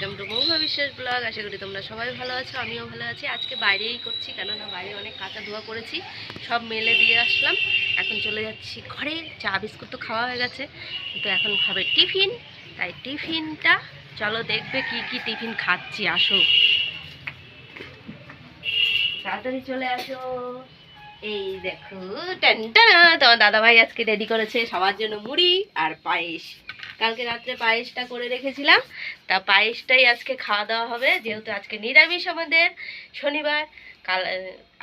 Welcome to মৌমা বিশ্বাস blog. আশা করি তোমরা সবাই ভালো আছো, আমিও ভালো আছি। আজকে বাইরেই করছি, কেননা বাইরে অনেক কাঁচা ধোয়া করেছি, সব মেলে দিয়ে আসলাম। এখন চলে যাচ্ছি ঘরে, চা, বিস্কুট তো খাওয়া হয়ে গেছে। কিন্তু এখন খাবে টিফিন, তাই টিফিনটা, চলো দেখবে কি কি টিফিন খাচ্ছি, আসো। তাড়াতাড়ি চলে আসো। এই দেখো টানটানা তোমার দাদাভাই আজকে রেডি করেছে সবার জন্য মুড়ি আর পায়েস। কালকে রাত্রে পায়েসটা করে রেখেছিলাম। তা পায়েসটাই আজকে খাওয়া দাওয়া হবে, যেহেতু আজকে নিরামিষ আমাদের শনিবার। কাল,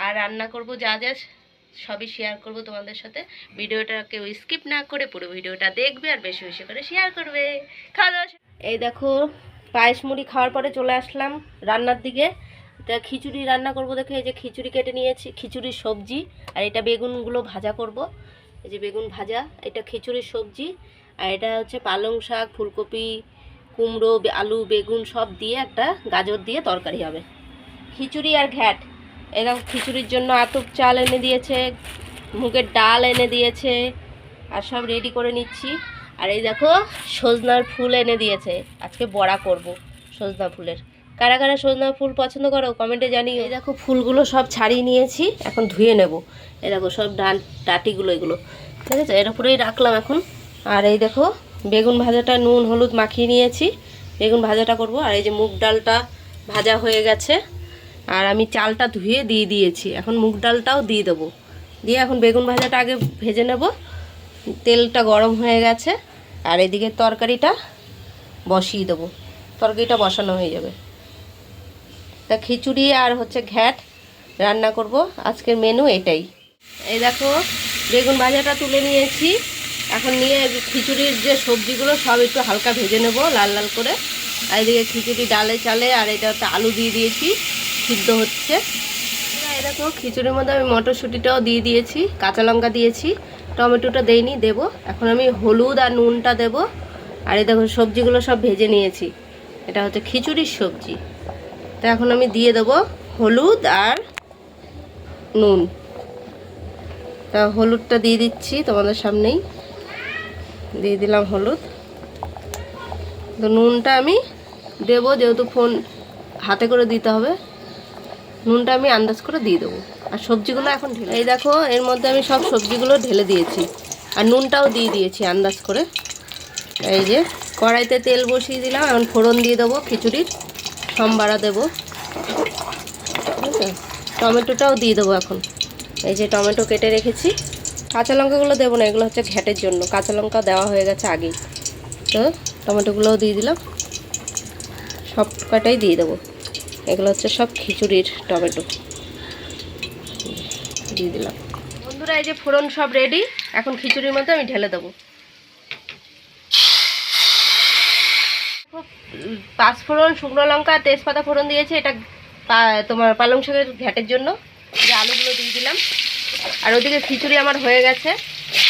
আর রান্না করব যা যা, সবই শেয়ার করব তোমাদের সাথে। ভিডিওটা কেউ স্কিপ না করে পুরো ভিডিওটা দেখবে আর বেশি বেশি করে শেয়ার করবে। খাওয়া দাওয়া এই দেখো, পায়েস মুড়ি খাওয়ার পরে চলে আসলাম রান্নার দিকে। তা খিচুড়ি রান্না করব দেখে, এই যে খিচুড়ি কেটে নিয়েছি, খিচুড়ির সবজি আর এটা বেগুনগুলো ভাজা করব। এই যে বেগুন ভাজা, এটা খিচুড়ির সবজি। আর এটা হচ্ছে পালং শাক, ফুলকপি, কুমড়ো আলু, বেগুন সব দিয়ে একটা গাজর দিয়ে তরকারি হবে। খিচুড়ি আর ঘ্যাট। এরকম খিচুড়ির জন্য আতপ চাল এনে দিয়েছে, মুগের ডাল এনে দিয়েছে, আর সব রেডি করে নিচ্ছি। আর এই দেখো, সজনার ফুল এনে দিয়েছে। আজকে বড়া করব সজনা ফুলের। কারা কারা সজনা ফুল পছন্দ করো কমেন্টে জানিও। এই দেখো, ফুলগুলো সব ছাড়িয়ে নিয়েছি, এখন ধুয়ে নেব। এই দেখো, সব ডান, ডাটিগুলো এগুলো। ঠিক আছে, এর উপরেই রাখলাম এখন। আর এই দেখো, বেগুন ভাজাটা নুন, হলুদ মাখিয়ে নিয়েছি। বেগুন ভাজাটা করব, আর এই যে মুগ ডালটা ভাজা হয়ে গেছে। আর আমি চালটা ধুয়ে দিয়ে দিয়েছি। এখন মুগ ডালটাও দিয়ে দেবো। দিয়ে এখন বেগুন ভাজাটা আগে ভেজে নেব। তেলটা গরম হয়ে গেছে। আর এদিকে তরকারিটা বসিয়ে দেবো। তরকারিটা বসানো হয়ে যাবে। তা খিচুড়ি আর হচ্ছে ঘ্যাট রান্না করব। আজকের মেনু এটাই। এই দেখো, বেগুন ভাজাটা তুলে নিয়েছি। এখন নিয়ে খিচুড়ির যে সবজিগুলো সব একটু হালকা ভেজে নেব, লাল লাল করে। আর এদিকে খিচুড়ি ডালে চালে, আর এটা হচ্ছে আলু দিয়ে দিয়েছি, সিদ্ধ হচ্ছে। দেখো খিচুড়ির মধ্যে আমি মটরশুঁটিটাও দিয়ে দিয়েছি, কাঁচা লঙ্কা দিয়েছি, টমেটোটা দেইনি, দেবো। এখন আমি হলুদ আর নুনটা দেব। আর এই দেখো সবজিগুলো সব ভেজে নিয়েছি। এটা হচ্ছে খিচুড়ির সবজি। তা এখন আমি দিয়ে দেবো হলুদ আর নুন। তা হলুদটা দিয়ে দিচ্ছি তোমাদের সামনেই। দিয়ে দিলাম হলুদ। তো নুনটা আমি দেবো যেহেতু ফোন হাতে করে দিতে হবে। নুনটা আমি আন্দাজ করে দিয়ে দেবো। আর সবজিগুলো এখন ঢেলে এই দেখো এর মধ্যে আমি সব সবজিগুলো ঢেলে দিয়েছি। আর নুনটাও দিয়ে দিয়েছি আন্দাজ করে। এই যে কড়াইতে তেল বসিয়ে দিলাম এখন ফোড়ন দিয়ে দেবো খিচুড়ির। সম্বারা দেবো। ঠিক আছে? টমেটোটাও দিয়ে দেবো এখন। এই যে টমেটো কেটে রেখেছি। কাঁচা লঙ্কাগুলো দেবো না, এগুলো হচ্ছে ঘ্যাটের জন্য। কাঁচা লঙ্কা দেওয়া হয়ে গেছে আগেই। তো টমেটোগুলোও দিয়ে দিলাম। সব কটাই দিয়ে দেবো। এগুলো হচ্ছে সব খিচুড়ির টমেটো। দিয়ে দিলাম। বন্ধুরা, এই যে ফোড়ন সব রেডি এখন খিচুড়ির মধ্যে আমি ঢেলে দেবো। পাঁচ ফোড়ন, শুকনো লঙ্কা, তেজপাতা ফোড়ন দিয়েছি, এটা তোমার পালং শাকের ঘ্যাটের জন্য। যে আলুগুলো দিয়ে দিলাম। আর ওদিকে খিচুড়ি আমার হয়ে গেছে।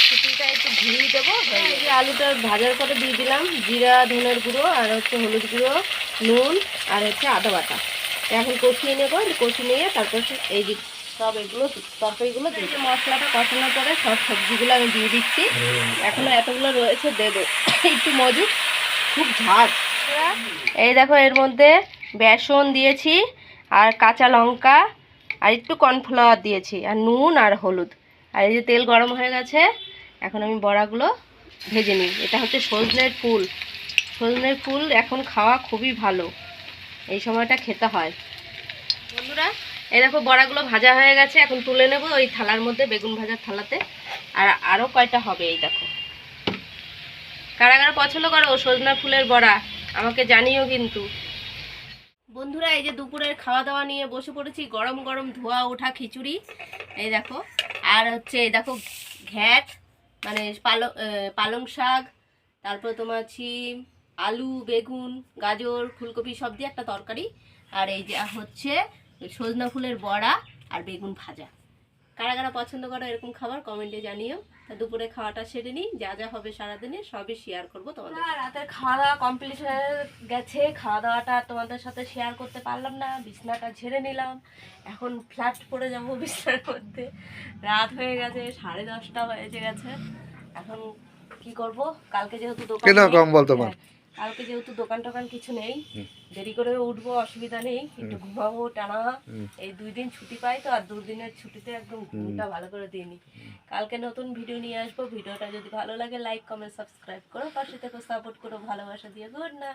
খিচুড়িটা একটু ঘুরিয়ে দেবো। হয়ে আলুটা ভাজার করে দিয়ে দিলাম। জিরা ধনের গুঁড়ো আর হচ্ছে হলুদ গুঁড়ো নুন আর হচ্ছে আদা বাটা। এখন কষিয়ে নেব। কষিয়ে নিয়ে তারপর এই যে সব এগুলো তরকারিগুলো দিয়ে মশলাটা কষানোর পরে সব সবজিগুলো আমি দিয়ে দিচ্ছি। এখনও এতগুলো রয়েছে দেবো একটু মজুদ খুব ঝাঁজ এই দেখো এর মধ্যে বেসন দিয়েছি আর কাঁচা লঙ্কা আর একটু কর্নফ্লাওয়ার দিয়েছি, আর নুন আর হলুদ। আর এই যে তেল গরম হয়ে গেছে, এখন আমি বড়াগুলো ভেজে নিই। এটা হচ্ছে সজনের ফুল। সজনের ফুল এখন খাওয়া খুবই ভালো। এই সময়টা খেতে হয়। বন্ধুরা, এই দেখো বড়াগুলো ভাজা হয়ে গেছে। এখন তুলে নেব ওই থালার মধ্যে, বেগুন ভাজার থালাতে। আর আরও কয়টা হবে এই দেখো। কারা কারা পছন্দ করো সজনা ফুলের বড়া, আমাকে জানিও কিন্তু। বন্ধুরা, এই যে দুপুরের খাওয়া দাওয়া নিয়ে বসে পড়েছি। গরম গরম ধোয়া ওঠা খিচুড়ি। এই দেখো, আর হচ্ছে দেখো, ঘ্যাট মানে পালং পালং শাক, তারপর তোমার ছিম, আলু, বেগুন, গাজর, ফুলকপি, সব দিয়ে একটা তরকারি। আর এই যে, হচ্ছে সজনা ফুলের বড়া আর বেগুন ভাজা। কারা কারা পছন্দ করো এরকম খাবার কমেন্টে জানিও। তা দুপুরে খাওয়াটা সেরে নিই যা যা হবে সারাদিনে সবই শেয়ার করব তোমাদের রাতের খাওয়া দাওয়া কমপ্লিট হয়ে গেছে খাওয়া দাওয়াটা তোমাদের সাথে শেয়ার করতে পারলাম না বিছনাটা ঝেড়ে নিলাম। এখন ফ্ল্যাট পড়ে যাব বিছনার মধ্যে। রাত হয়ে গেছে সাড়ে দশটা বেজে গেছে। এখন কি করব? কালকে যেহেতু দোকান কম বল তোমার? কালকে যেহেতু দোকান টোকান কিছু নেই দেরি করে উঠবো অসুবিধা নেই একটু ঘুমাবো টানা। এই দুই দিন ছুটি পাই তো আর দুদিনের ছুটিতে একদম ঘুমটা ভালো করে দিইনি। কালকে নতুন ভিডিও নিয়ে আসব ভিডিওটা যদি ভালো লাগে লাইক কমেন্ট সাবস্ক্রাইব করো। পাশে থেকে সাপোর্ট করো ভালোবাসা দিয়ে। গুড না